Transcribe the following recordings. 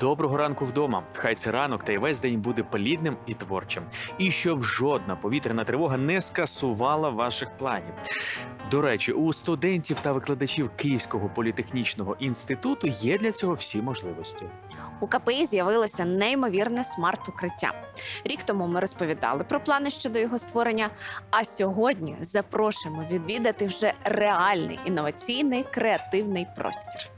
Доброго ранку вдома. Хай це ранок та й весь день буде плідним і творчим. І щоб жодна повітряна тривога не скасувала ваших планів. До речі, у студентів та викладачів Київського політехнічного інституту є для цього всі можливості. У КПІ з'явилося неймовірне смарт-укриття. Рік тому ми розповідали про плани щодо його створення. А сьогодні запрошуємо відвідати вже реальний інноваційний креативний простір.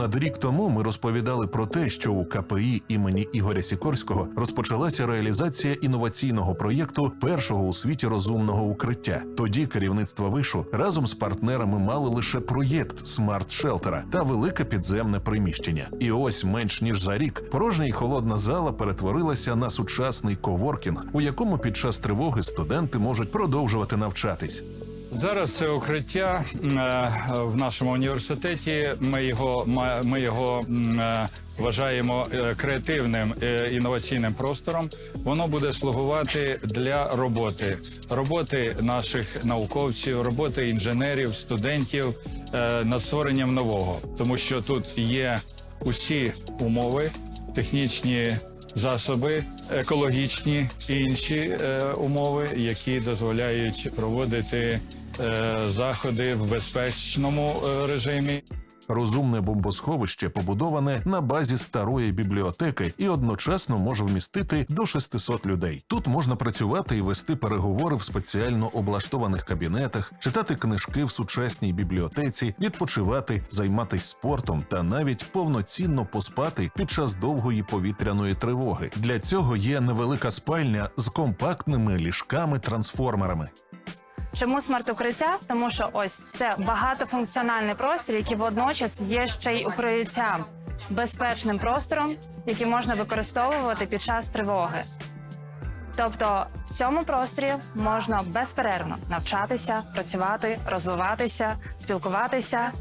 Понад рік тому ми розповідали про те, що у КПІ імені Ігоря Сікорського розпочалася реалізація інноваційного проєкту першого у світі розумного укриття. Тоді керівництво вишу разом з партнерами мали лише проєкт смарт шелтера та велике підземне приміщення. І ось менш ніж за рік порожня і холодна зала перетворилася на сучасний коворкінг, у якому під час тривоги студенти можуть продовжувати навчатись. Зараз це укриття е, в нашому університеті. Ми його ми його е, вважаємо е, креативним інноваційним простором. Воно буде слугувати для роботи, роботи наших науковців, роботи інженерів, студентів над створенням нового, тому що тут є усі умови, технічні засоби, екологічні інші е, умови, які дозволяють проводити е, заходи в безпечному е, режимі. Розумне бомбосховище побудоване на базі старої бібліотеки і одночасно може вмістити до 600 людей. Тут можна працювати і вести переговори в спеціально облаштованих кабінетах, читати книжки в сучасній бібліотеці, відпочивати, займатися спортом та навіть повноцінно поспати під час довгої повітряної тривоги. Для цього є невелика спальня з компактними ліжками-трансформерами. Чому смарт-укриття? Тому що ось це багатофункціональний простір, який водночас є ще й укриттям, безпечним простором, який можна використовувати під час тривоги. Тобто в цьому просторі можна безперервно навчатися, працювати, розвиватися, спілкуватися.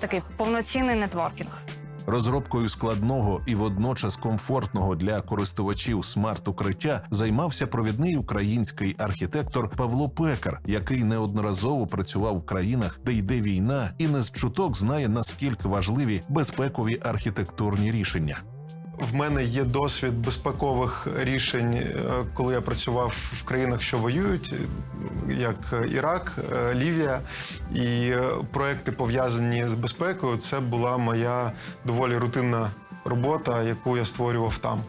Такий повноцінний нетворкінг. Розробкою складного і водночас комфортного для користувачів смарт-укриття займався провідний український архітектор Павло Пекар, який неодноразово працював в країнах, де йде війна, і не з чуток знає наскільки важливі безпекові архітектурні рішення. В мене є досвід безпекових рішень, е, коли я працював в країнах, що воюють, як Ірак, е, Лівія. І е, проекти пов'язані з безпекою. Це була моя доволі рутинна робота, яку я створював там.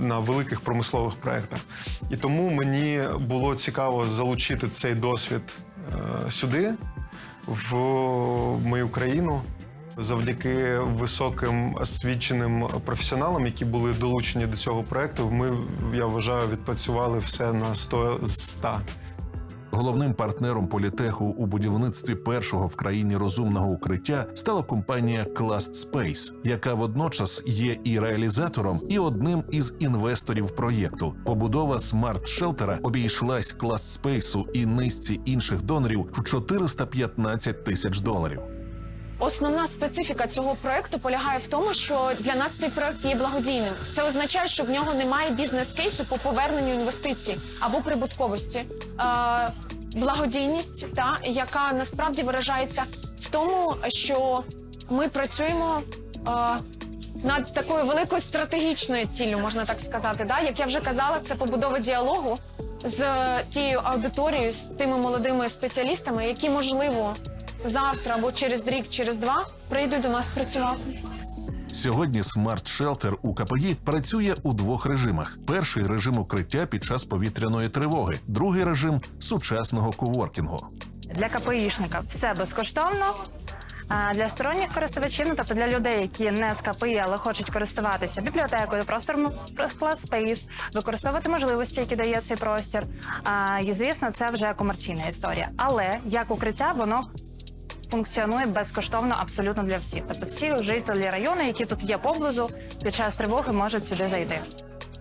На великих промислових проєктах. І тому мені було цікаво залучити цей досвід сюди, в мою країну, завдяки високим освіченим професіоналам, які були долучені до цього проекту, ми я вважаю, відпрацювали все на 100 з 100. Головним партнером політеху у будівництві першого в країні розумного укриття стала компанія Clast Space, яка водночас є і реалізатором, і одним із інвесторів проєкту. Побудова смарт-шелтера обійшлась Clast Space і низці інших донорів в 415 тисяч доларів. Основна специфіка цього проекту полягає в тому, що для нас цей проект є благодійним. Це означає, що в нього немає бізнес-кейсу по поверненню інвестицій або прибутковості. Е, благодійність, та яка насправді виражається в тому, що ми працюємо. Е, над такою великою стратегічною ціллю, можна так сказати. Да? Як я вже казала, це побудова діалогу з тією аудиторією, з тими молодими спеціалістами, які можливо завтра або через рік, через два прийдуть до нас працювати. Сьогодні смарт-шелтер у КПІ працює у двох режимах: перший режим укриття під час повітряної тривоги, другий режим сучасного коворкінгу. Для КПІшника все безкоштовно. А для сторонніх користувачів, ну тобто для людей, які не з КПІ, але хочуть користуватися бібліотекою, простором Class Space, використовувати можливості, які дає цей простір. А, і звісно, це вже комерційна історія. Але як укриття, воно функціонує безкоштовно абсолютно для всіх. Тобто всі жителі району, які тут є поблизу, під час тривоги можуть сюди зайти.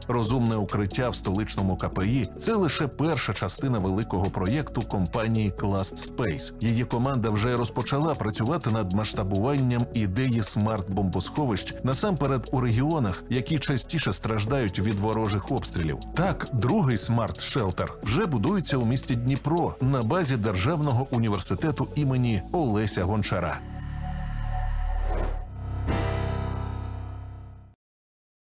Розумне укриття в столичному КПІ це лише перша частина великого проєкту компанії Clast Space. Її команда вже розпочала працювати над масштабуванням ідеї смарт-бомбосховищ насамперед у регіонах, які частіше страждають від ворожих обстрілів. Так, другий смарт-шелтер вже будується у місті Дніпро на базі Державного університету імені Олеся Гончара.